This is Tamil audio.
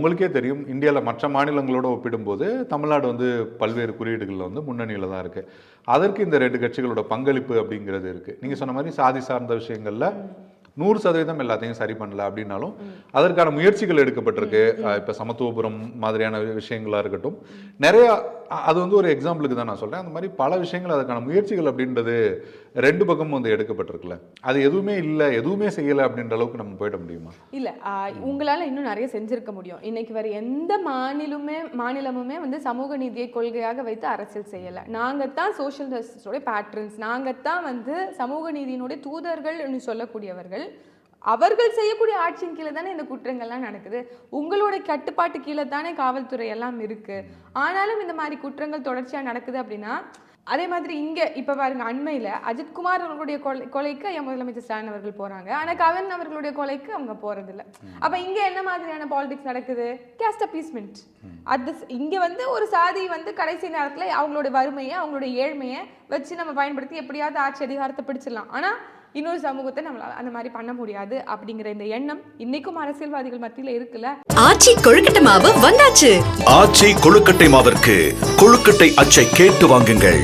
உங்களுக்கே தெரியும் இந்தியாவில் மற்ற மாநிலங்களோட ஒப்பிடும்போது தமிழ்நாடு வந்து பல்வேறு குறியீடுகளில் வந்து முன்னணியில் தான் இருக்குது அதற்கு இந்த ரெண்டு கட்சிகளோட பங்களிப்பு அப்படிங்கிறது இருக்குது நீங்கள் சொன்ன மாதிரி சாதி சார்ந்த விஷயங்களில் நூறு சதவீதம் எல்லாத்தையும் சரி பண்ணல அப்படின்னாலும் அதற்கான முயற்சிகள் எடுக்கப்பட்டிருக்கு. இப்ப சமத்துவபுரம் மாதிரியான விஷயங்களா இருக்கட்டும். நிறைய அது வந்து ஒரு எக்ஸாம்பிளுக்கு தான் நான் சொல்றேன். அந்த மாதிரி பல விஷயங்கள் அதற்கான முயற்சிகள் அப்படின்றது ரெண்டு பக்கமும் வந்து எடுக்கப்பட்டிருக்குல்ல. அது எதுவுமே இல்லை எதுவுமே செய்யலை அப்படின்ற அளவுக்கு நம்ம போயிட முடியுமா? இல்ல உங்களால இன்னும் நிறைய செஞ்சிருக்க முடியும். இன்னைக்கு வரை எந்த மாநிலமே மாநிலமுமே வந்து சமூக நீதியை கொள்கையாக வைத்து அரசியல் செய்யல. நாங்க தான் சோஷியல் ஜஸ்டிஸோட பேட்ரன்ஸ் நாங்க தான் வந்து சமூக நீதியினுடைய தூதர்கள் சொல்லக்கூடியவர்கள். அவர்கள் செய்யக்கூடிய ஆட்சியின் கீழே தானே இந்த குற்றங்கள்லாம் நடக்குது. உங்களோட கட்டுப்பாட்டு கீழே தானே காவல்துறை எல்லாம் இருக்கு. ஆனாலும் இந்த மாதிரி குற்றங்கள் தொடர்ச்சியா நடக்குது அப்படின்னா அதே மாதிரி இங்க இப்ப பாருங்க அண்மையில அஜித்குமார் அவர்களுடைய கொலை கொலைக்கு ஐயா முதலமைச்சர் ஸ்டாலின் அவர்கள் போறாங்க. ஆனா கவன் அவர்களுடைய கொலைக்கு அவங்க போறது இல்ல அப்ப இங்க என்ன மாதிரியான பாலிடிக்ஸ் நடக்குது? கேஸ்ட் அப்பீஸ்மெண்ட் அது இங்க வந்து ஒரு சாதி வந்து கடைசி நேரத்துல அவங்களுடைய வறுமையை அவங்களுடைய ஏழ்மையை வச்சு நம்ம பயன்படுத்தி எப்படியாவது ஆட்சி அதிகாரத்தை பிடிச்சிடலாம். ஆனா இன்னொரு சமூகத்தை நம்மளால அந்த மாதிரி பண்ண முடியாது அப்படிங்கிற இந்த எண்ணம் இன்னைக்கும் அரசியல்வாதிகள் மத்தியில இருக்குல்ல? ஆச்சி கொழுக்கட்டை மாவு வந்தாச்சு. ஆச்சி கொழுக்கட்டை மாவிற்கு கொழுக்கட்டை அச்சை கேட்டு வாங்குங்கள்.